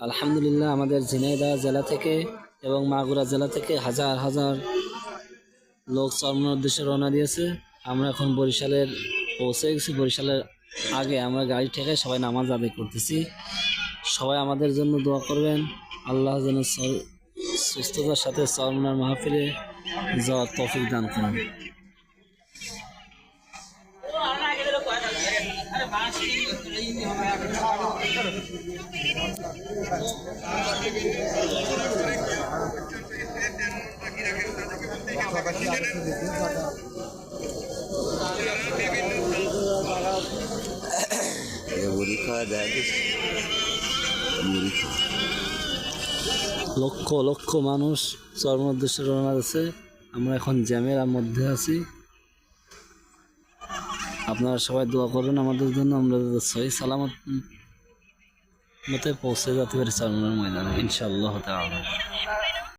আলহামদুলিল্লাহ, আমাদের ঝিনাইদহ জেলা থেকে এবং মাগুরা জেলা থেকে হাজার হাজার লোক চরমনার উদ্দেশ্যে রওনা দিয়েছে। আমরা এখন বরিশালের পৌঁছে গেছি। বরিশালের আগে আমরা গাড়ি ঠেকে সবাই নামাজ আদায় করতেছি। সবাই আমাদের জন্য দোয়া করবেন। আল্লাহ যেন সুস্থতার সাথে চরমনার মাহফিলে যাওয়ার তৌফিক দান করুন। খাওয়া যায় লক্ষ লক্ষ মানুষ চরম উদ্দেশ্যে রওনা দিচ্ছে। আমরা এখন জ্যামের মধ্যে আছি। আপনারা সবাই দোয়া করবেন, আমাদের জন্য আমরা সহি সালামত মতে পৌঁছে যেতে পারি চরমের ময়দানে, ইনশাআল্লাহ তাআলা।